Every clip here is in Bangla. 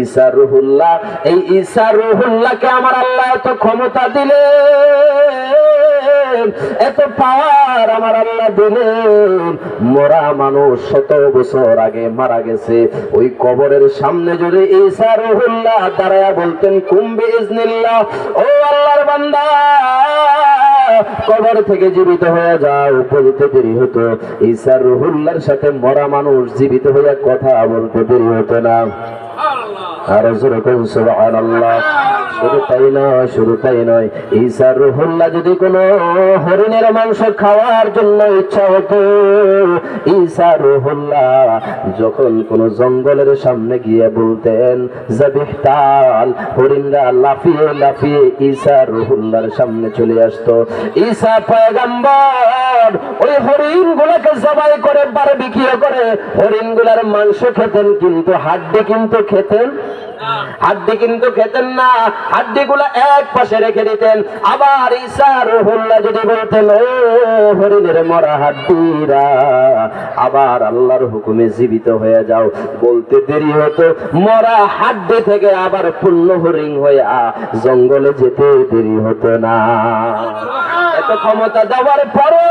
ঈসা রুহুল্লাহ, এই ঈসা রুহুল্লাহকে আমার আল্লাহ এত ক্ষমতা দিলেন, এত পাওয়ার আমার আল্লাহ দিলেন। মরা মানুষ শত বছর আগে মারা গেছে। ওই কবরের সামনে যদি ঈসা রুহুল্লাহ দাঁড়ায়া বলতেন কুম্বি ইজনিল্লাহ ও আল্লাহর বান্দা কবর থেকে জীবিত হয়ে যাও। বলতে দেরি হতো। ঈসা রুহুল্লাহর সাথে মরা মানুষ জীবিত হইয়া কথা বলতে দেরি হতো না। যদি কোনো হরিণের মাংস খাওয়ার জন্য ইচ্ছা হতো, ঈসা রুহুল্লাহ যখন কোন জঙ্গলের সামনে গিয়ে বলতেন হরিণরা লাফিয়ে লাফিয়ে ঈসা রুহুল্লাহর সামনে চলে আসতো। ঈশা পয়গাম্বর ওই হরিণ গুলাকে জবাই করে বারে বিক্রিয়া করে হরিণগুলার মাংস খেতেন, কিন্তু হাড্ডি কিন্তু খেতেন হাড্ডি কিন্তু খেতেন না। হাড্ডি এক পাশে রেখে দিতেন। আবার রহুল্লাহ যদি বলতেন হরিণের মরা হাড্ডিরা, আবার আল্লাহর হুকুমে জীবিত হয়ে যাও। বলতে দেরি হতো। মরা হাড্ডি থেকে আবার পূর্ণ হরিণ হয়ে জঙ্গলে যেতে দেরি হতো না। এত ক্ষমতা দেওয়ার পরও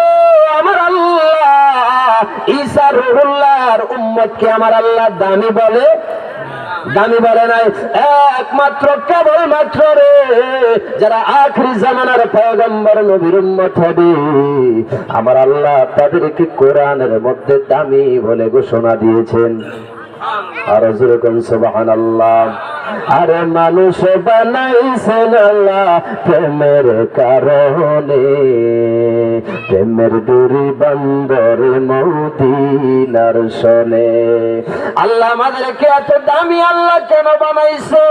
আমার আল্লাহ, ঈসা রহুল্লাহর উম্মতকে আমার আল্লাহ দামি বলে দামি বলে নাই। একমাত্র কেবল মাত্র রে, যারা আখরি জামানার পয়গম্বর নবীর উম্মত হবে। আমার আল্লাহ তাদেরকে কোরআনের মধ্যে দামি বলে ঘোষণা দিয়েছেন। আর যেরকম সোবাহান আল্লাহ আরে মানুষ বানাইছেন আল্লাহ প্রেমের কারণে প্রেমের দূরি বন্দর মৌদিনার সনে আল্লাহ আমাদেরকে এত দামি আল্লাহ কেন বানাইছে?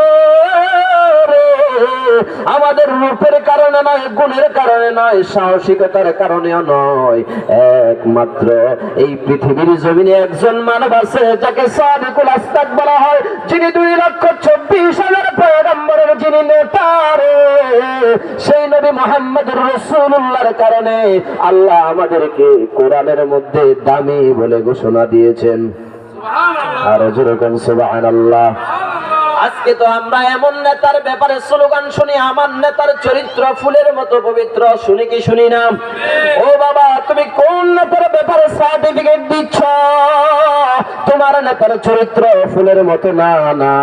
আমাদের রূপের কারণে নয়, গুণের কারণে নয়, সাহসিকতার কারণেও নয়। একমাত্র এই পৃথিবীর জমিনে একজন মানব আছে, যাকে সাদিকুল আস্তাক বলা হয়। যিনি দুই লক্ষ চব্বিশ হাজার পয়গম্বরের যিনি নেতা রে। সেই নবী মোহাম্মদ রসুল্লাহর কারণে আল্লাহ আমাদেরকে কোরআনের মধ্যে দামি বলে ঘোষণা দিয়েছেন। আর যেরকম সুবাহ আল্লাহ আজকে তো আমরা এমন নেতার ব্যাপারে স্লোগান শুনি, আমার নেতার চরিত্র ফুলের মতো পবিত্র, শুনি কি শুনি না? ও তুমি কোন নেতার ব্যাপারে সার্টিফিকেট দিচ্ছ? তোমার নেতার চরিত্র ফুলের মতো না না।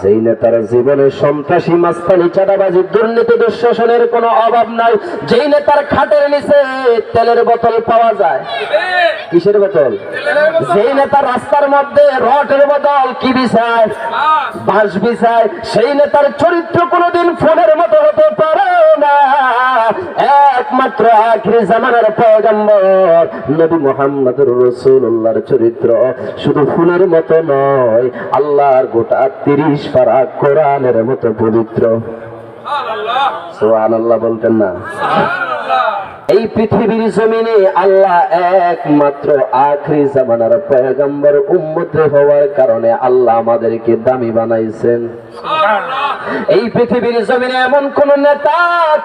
যেই নেতার জীবনে সন্ত্রাসী, মাস্তানি, চাঁদাবাজি, দুর্নীতি, দুঃশাসনের কোনো অভাব নাই। যেই নেতার খাটের নিচে তেলের বোতল পাওয়া যায়। কিসের বোতল? যেই নেতা রাস্তার মধ্যে রটের বোতল কি বিছায় বাঁশ বিছায় সেই নেতার চরিত্র কোনোদিন ফোনের মতো হতে পারে না। একমাত্র আখিরি জামানার পয়গম্বর নবী মোহাম্মদুর রসুল্লাহর চরিত্র শুধু ফুলের মতো নয় আল্লাহর গোটা তিরিশ পারা কোরআনের মতো পবিত্র। সোহান আল্লাহ বলতেন না। এই পৃথিবীর জমিনে আল্লাহ একমাত্র আখরি জামানার পয়গম্বর উম্মত হওয়ার কারণে আল্লাহ আমাদেরকে দামি বানাইছেন। এই পৃথিবীর জমিনে এমন কোন নেতা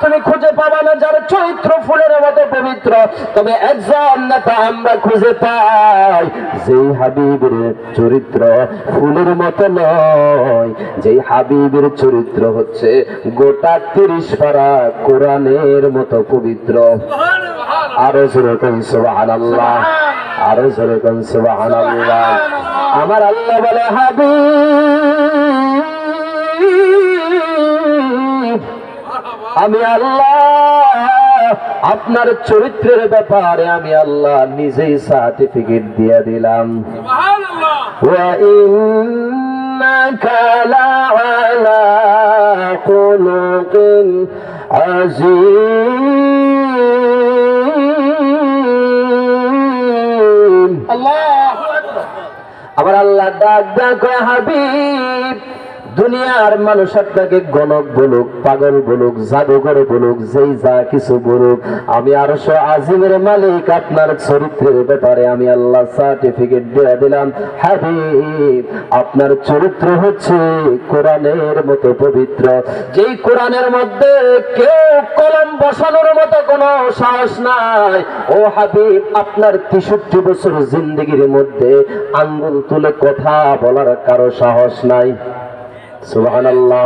তুমি খুঁজে পাবা না যার চরিত্র পবিত্র তবে একজন নেতা আমরা খুঁজে পাই। যেই হাবিবের চরিত্র ফুলের মতো নয়, যেই হাবিবের চরিত্র হচ্ছে গোটা তিরিশ পারা কোরআনের মতো পবিত্র। আরও যেরকম সুবাহান আল্লাহ আরও যেরকম সুবাহান আল্লাহ আমার আল্লাহ বলে, হাবিব, আমি আল্লাহ আপনার চরিত্রের ব্যাপারে আমি আল্লাহ নিজেই সার্টিফিকেট দিয়ে দিলাম। আবার আল্লাহ ডাক ডাক হাবিব দুনিয়ার মানুষ আপনাকে গণক বলুক, পাগল বলুক, জাদুঘর বলুক, যেই যা কিছু বলুক, আমি আরও আজিমের মালিক, আপনার চরিত্রের ব্যাপারে আমি আল্লাহ সার্টিফিকেট দিয়ে দিলাম। হাবিব, আপনার চরিত্র হচ্ছে কোরআনের মতো পবিত্র। যেই কোরআনের মধ্যে কেউ কলম বসানোর মতো কোনো সাহস নাই। ও হাবিব, আপনার তেষট্টি বছর জিন্দগির মধ্যে আঙ্গুল তুলে কথা বলার কারও সাহস নাই। সুবহানাল্লাহ।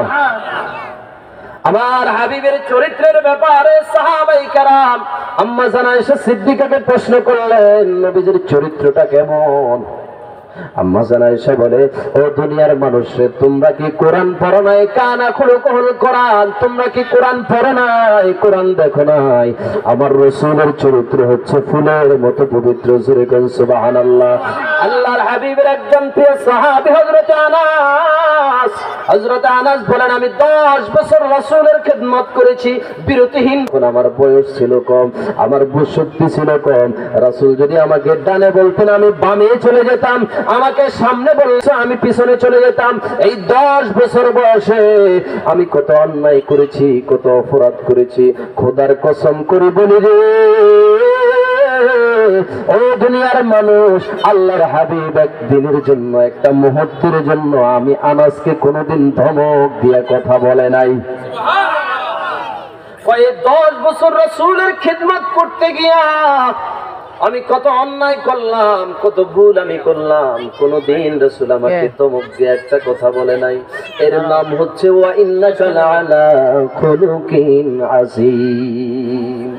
আমার হাবিবের চরিত্রের ব্যাপারে সাহাবাই কারাম আম্মা জানা এসে সিদ্দিকাকে প্রশ্ন করলেন, নবীজির চরিত্রটা কেমন? আম্মা জানা এসে বলে, ও দুনিয়ার মানুষে, তোমরা কি কোরআন পড়ো নাই? কানা খুলো কহল, কোরআন, তোমরা কি কোরআন পড়ো নাই? কোরআন দেখো নাই। আমার রসুলের চরিত্র হচ্ছে ফুলের মতো পবিত্র আল্লাহর হাবিবের একজন প্রিয় আনাস। আনাস বলেন, আমি 10 বছর রাসূলের খেদমত করেছি, বিরতিহীন। আমার বয়স ছিল কম, আমার বুশক্তি ছিল কম। রাসূল যদি আমাকে ডানে বলতেন, আমি বামে চলে যেতাম। আমাকে সামনে বলছে, আমি পিছনে চলে যেতাম। এই 10 বছর বয়সে আমি কত অন্যায় করেছি, কত অপরাধ করেছি, খোদার কসম করে বলি রে। দুনিয়ার মানুষ আল্লাহর হাবিব একদিনের জন্য, একটা মুহূর্তের জন্য আমি আনাসকে কোনোদিন ধমক দিয়ে কথা বলে নাই। দশ বছর রসুলের খিদমত করতে গিয়া আমি কত অন্যায় করলাম কত ভুল আমি করলাম। কোনদিন রসুল আমাকে তমক দিয়ে একটা কথা বলে নাই। এর নাম হচ্ছে ওয়া ইন্না আলা খুলুকিন আযীম।